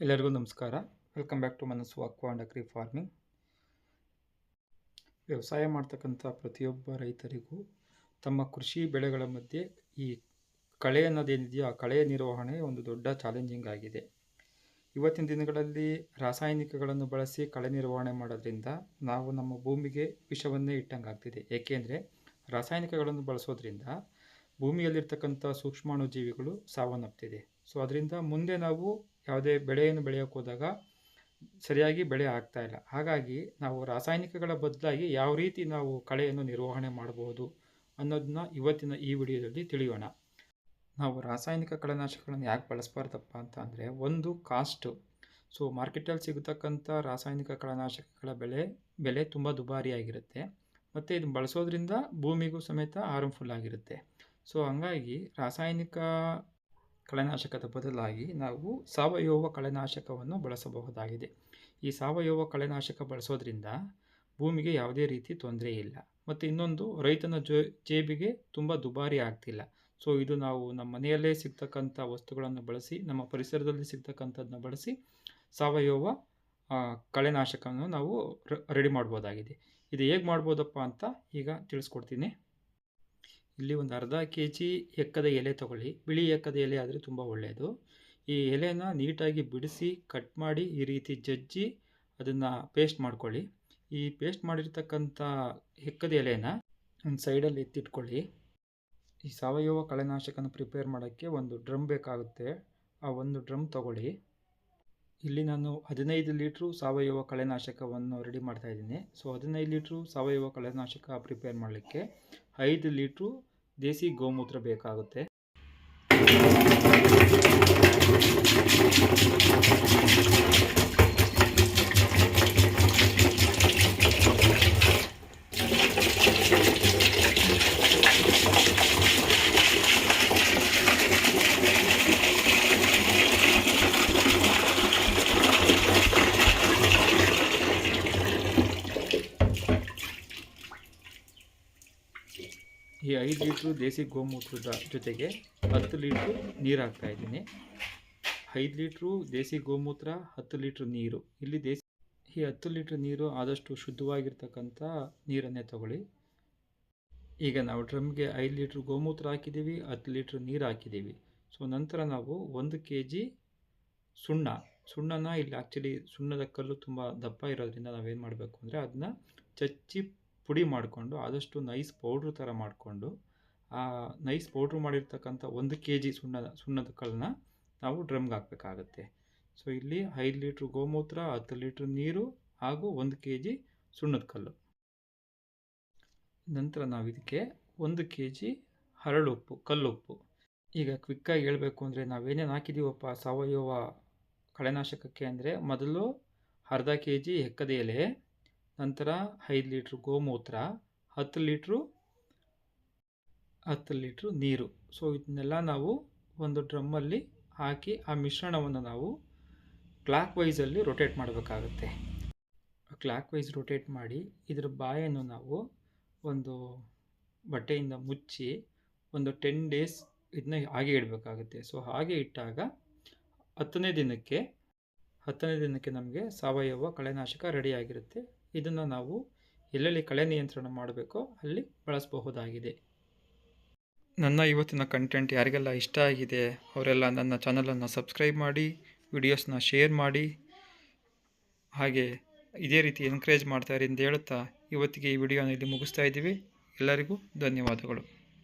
ಎಲ್ಲರಿಗೂ ನಮಸ್ಕಾರ. Welcome back to Manassu aqua and agri farming ವ್ಯವಸಾಯ ಮಾಡ್ತಕ್ಕಂಥ ಪ್ರತಿಯೊಬ್ಬ ರೈತರಿಗೂ ತಮ್ಮ ಕೃಷಿ ಬೆಳೆಗಳ ಮಧ್ಯೆ ಈ ಕಳೆ ಅನ್ನೋದೇನಿದೆಯೋ ಆ ಕಳೆಯ ನಿರ್ವಹಣೆ ಒಂದು ದೊಡ್ಡ ಚಾಲೆಂಜಿಂಗ್ ಆಗಿದೆ. ಇವತ್ತಿನ ದಿನಗಳಲ್ಲಿ ರಾಸಾಯನಿಕಗಳನ್ನು ಬಳಸಿ ಕಳೆ ನಿರ್ವಹಣೆ ಮಾಡೋದ್ರಿಂದ ನಾವು ನಮ್ಮ ಭೂಮಿಗೆ ವಿಷವನ್ನೇ ಇಟ್ಟಂಗೆ ಆಗ್ತಿದೆ ಏಕೆಂದರೆ ರಾಸಾಯನಿಕಗಳನ್ನು ಬಳಸೋದ್ರಿಂದ ಭೂಮಿಯಲ್ಲಿರ್ತಕ್ಕಂಥ ಸೂಕ್ಷ್ಮಾಣು ಜೀವಿಗಳು ಸಾವನ್ನಪ್ತಿದೆ. ಸೊ ಅದರಿಂದ ಮುಂದೆ ನಾವು ಯಾವುದೇ ಬೆಳೆಯನ್ನು ಬೆಳೆಯೋಕೆ ಹೋದಾಗ ಸರಿಯಾಗಿ ಬೆಳೆ ಆಗ್ತಾ ಇಲ್ಲ. ಹಾಗಾಗಿ ನಾವು ರಾಸಾಯನಿಕಗಳ ಬದಲಾಗಿ ಯಾವ ರೀತಿ ನಾವು ಕಳೆಯನ್ನು ನಿರ್ವಹಣೆ ಮಾಡಬಹುದು ಅನ್ನೋದನ್ನ ಇವತ್ತಿನ ಈ ವಿಡಿಯೋದಲ್ಲಿ ತಿಳಿಯೋಣ. ನಾವು ರಾಸಾಯನಿಕ ಕಳೆನಾಶಕಗಳನ್ನು ಯಾಕೆ ಬಳಸಬಾರ್ದಪ್ಪ ಅಂತ ಅಂದರೆ ಒಂದು ಕಾಸ್ಟು ಸೊ ಮಾರ್ಕೆಟಲ್ಲಿ ಸಿಗತಕ್ಕಂಥ ರಾಸಾಯನಿಕ ಕಳೆನಾಶಕಗಳ ಬೆಲೆ ಬೆಲೆ ತುಂಬ ದುಬಾರಿಯಾಗಿರುತ್ತೆ. ಮತ್ತು ಇದನ್ನು ಬಳಸೋದ್ರಿಂದ ಭೂಮಿಗೂ ಸಮೇತ ಹಾರ್ಮ್ಫುಲ್ ಆಗಿರುತ್ತೆ. ಸೊ ಹಂಗಾಗಿ ರಾಸಾಯನಿಕ ಕಳೆನಾಶಕದ ಬದಲಾಗಿ ನಾವು ಸಾವಯವ ಕಳೆನಾಶಕವನ್ನು ಬಳಸಬಹುದಾಗಿದೆ. ಈ ಸಾವಯವ ಕಳೆನಾಶಕ ಬಳಸೋದ್ರಿಂದ ಭೂಮಿಗೆ ಯಾವುದೇ ರೀತಿ ತೊಂದರೆ ಇಲ್ಲ. ಮತ್ತು ಇನ್ನೊಂದು, ರೈತನ ಜೋ, ಜೇಬಿಗೆ ತುಂಬ ದುಬಾರಿ ಆಗ್ತಿಲ್ಲ. ಸೊ, ಇದು ನಾವು ನಮ್ಮ ಮನೆಯಲ್ಲೇ ಸಿಗ್ತಕ್ಕಂಥ ವಸ್ತುಗಳನ್ನು ಬಳಸಿ, ನಮ್ಮ ಪರಿಸರದಲ್ಲಿ ಸಿಗ್ತಕ್ಕಂಥದ್ದನ್ನು ಬಳಸಿ ಸಾವಯವ ಕಳೆನಾಶಕವನ್ನು ನಾವು ರೆಡಿ ಮಾಡ್ಬೋದಾಗಿದೆ. ಇದು ಹೇಗೆ ಮಾಡ್ಬೋದಪ್ಪ ಅಂತ ಈಗ ತಿಳಿಸ್ಕೊಡ್ತೀನಿ. ಇಲ್ಲಿ ಒಂದು ಅರ್ಧ ಕೆ ಜಿ ಎಕ್ಕದ ಎಲೆ ತಗೊಳ್ಳಿ. ಬಿಳಿ ಎಕ್ಕದ ಎಲೆ ಆದರೆ ತುಂಬ ಒಳ್ಳೆಯದು. ಈ ಎಲೆನ ನೀಟಾಗಿ ಬಿಡಿಸಿ, ಕಟ್ ಮಾಡಿ, ಈ ರೀತಿ ಜಜ್ಜಿ ಅದನ್ನು ಪೇಸ್ಟ್ ಮಾಡ್ಕೊಳ್ಳಿ. ಈ ಪೇಸ್ಟ್ ಮಾಡಿರ್ತಕ್ಕಂಥ ಎಕ್ಕದ ಎಲೆನ ಒಂದು ಸೈಡಲ್ಲಿ ಎತ್ತಿಟ್ಕೊಳ್ಳಿ. ಈ ಸಾವಯವ ಕಳೆನಾಶಕನ ಪ್ರಿಪೇರ್ ಮಾಡೋಕ್ಕೆ ಒಂದು ಡ್ರಮ್ ಬೇಕಾಗುತ್ತೆ. ಆ ಒಂದು ಡ್ರಮ್ ತಗೊಳ್ಳಿ. ಇಲ್ಲಿ ನಾನು ಹದಿನೈದು ಲೀಟ್ರು ಸಾವಯವ ಕಳೆನಾಶಕವನ್ನು ರೆಡಿ ಮಾಡ್ತಾ ಇದ್ದೀನಿ. ಸೊ, ಹದಿನೈದು ಲೀಟ್ರು ಸಾವಯವ ಕಳೆನಾಶಕ ಪ್ರಿಪೇರ್ ಮಾಡಲಿಕ್ಕೆ ಐದು ಲೀಟ್ರು ದೇಸಿ ಗೋಮೂತ್ರ ಬೇಕಾಗುತ್ತೆ. ಈ ಐದು ಲೀಟ್ರು ದೇಸಿ ಗೋಮೂತ್ರದ ಜೊತೆಗೆ ಹತ್ತು ಲೀಟ್ರು ನೀರು ಹಾಕ್ತಾ ಇದ್ದೀನಿ. ಐದು ಲೀಟ್ರು ದೇಸಿ ಗೋಮೂತ್ರ, ಹತ್ತು ಲೀಟ್ರ್ ನೀರು. ಇಲ್ಲಿ ದೇಸಿ ಈ ಹತ್ತು ಲೀಟ್ರ್ ನೀರು ಆದಷ್ಟು ಶುದ್ಧವಾಗಿರ್ತಕ್ಕಂಥ ನೀರನ್ನೇ ತಗೊಳ್ಳಿ. ಈಗ ನಾವು ಡ್ರಮ್ಗೆ ಐದು ಲೀಟ್ರ್ ಗೋಮೂತ್ರ ಹಾಕಿದ್ದೀವಿ, ಹತ್ತು ಲೀಟ್ರ್ ನೀರು ಹಾಕಿದ್ದೀವಿ. ಸೊ, ನಂತರ ನಾವು ಒಂದು ಕೆ ಜಿ ಸುಣ್ಣ. ಸುಣ್ಣನ ಇಲ್ಲಿ ಆ್ಯಕ್ಚುಲಿ ಸುಣ್ಣದ ಕಲ್ಲು ತುಂಬ ದಪ್ಪ ಇರೋದ್ರಿಂದ ನಾವೇನು ಮಾಡಬೇಕು ಅಂದರೆ ಅದನ್ನ ಚಚ್ಚಿ ಪುಡಿ ಮಾಡಿಕೊಂಡು ಆದಷ್ಟು ನೈಸ್ ಪೌಡ್ರ್ ಥರ ಮಾಡಿಕೊಂಡು, ಆ ನೈಸ್ ಪೌಡ್ರ್ ಮಾಡಿರ್ತಕ್ಕಂಥ ಒಂದು ಕೆ ಜಿ ಸುಣ್ಣದ ಸುಣ್ಣದ ಕಲ್ಲನ್ನ ನಾವು ಡ್ರಮ್ಗೆ ಹಾಕಬೇಕಾಗತ್ತೆ. ಸೊ, ಇಲ್ಲಿ ಐದು ಲೀಟ್ರ್ ಗೋಮೂತ್ರ, ಹತ್ತು ಲೀಟ್ರ್ ನೀರು ಹಾಗೂ ಒಂದು ಕೆ ಜಿ ಸುಣ್ಣದ ಕಲ್ಲು. ನಂತರ ನಾವು ಇದಕ್ಕೆ ಒಂದು ಕೆ ಜಿ ಹರಳುಪ್ಪು ಕಲ್ಲುಪ್ಪು ಈಗ ಕ್ವಿಕ್ಕಾಗಿ ಹೇಳಬೇಕು ಅಂದರೆ ನಾವೇನೇನು ಹಾಕಿದ್ದೀವಪ್ಪ ಸಾವಯವ ಕಳೆನಾಶಕಕ್ಕೆ ಅಂದರೆ ಮೊದಲು ಅರ್ಧ ಕೆ ಜಿ ಎಕ್ಕದ ಎಲೆ ನಂತರ ಐದು ಲೀಟ್ರ್ ಗೋಮೂತ್ರ, ಹತ್ತು ಲೀಟ್ರು ಹತ್ತು ಲೀಟ್ರು ನೀರು. ಸೊ ಇದನ್ನೆಲ್ಲ ನಾವು ಒಂದು ಡ್ರಮ್ಮಲ್ಲಿ ಹಾಕಿ ಆ ಮಿಶ್ರಣವನ್ನು ನಾವು ಕ್ಲಾಕ್ ವೈಸಲ್ಲಿ ರೊಟೇಟ್ ಮಾಡಬೇಕಾಗುತ್ತೆ. ಕ್ಲಾಕ್ ವೈಸ್ ರೊಟೇಟ್ ಮಾಡಿ ಇದರ ಬಾಯನ್ನು ನಾವು ಒಂದು ಬಟ್ಟೆಯಿಂದ ಮುಚ್ಚಿ ಒಂದು ಟೆನ್ ಡೇಸ್ ಇದನ್ನ ಹಾಗೆ ಇಡಬೇಕಾಗುತ್ತೆ. ಸೊ ಹಾಗೆ ಇಟ್ಟಾಗ ಹತ್ತನೇ ದಿನಕ್ಕೆ ಹತ್ತನೇ ದಿನಕ್ಕೆ ನಮಗೆ ಸಾವಯವ ಕಳೆನಾಶಕ ರೆಡಿಯಾಗಿರುತ್ತೆ ಇದನ್ನು ನಾವು ಎಲ್ಲೆಲ್ಲಿ ಕಳೆ ನಿಯಂತ್ರಣ ಮಾಡಬೇಕೋ ಅಲ್ಲಿ ಬಳಸಬಹುದಾಗಿದೆ. ನನ್ನ ಇವತ್ತಿನ ಕಂಟೆಂಟ್ ಯಾರಿಗೆಲ್ಲ ಇಷ್ಟ ಆಗಿದೆ, ಅವರೆಲ್ಲ ನನ್ನ ಚಾನಲನ್ನು ಸಬ್ಸ್ಕ್ರೈಬ್ ಮಾಡಿ ವಿಡಿಯೋಸ್ನ ಶೇರ್ ಮಾಡಿ. ಹಾಗೆ ಇದೇ ರೀತಿ ಎನ್ಕರೇಜ್ ಮಾಡ್ತಾರೆ ಅಂತ ಹೇಳುತ್ತಾ ಇವತ್ತಿಗೆ ಈ ವಿಡಿಯೋನ ಇಲ್ಲಿ ಮುಗಿಸ್ತಾ ಇದ್ದೀವಿ. ಎಲ್ಲರಿಗೂ ಧನ್ಯವಾದಗಳು.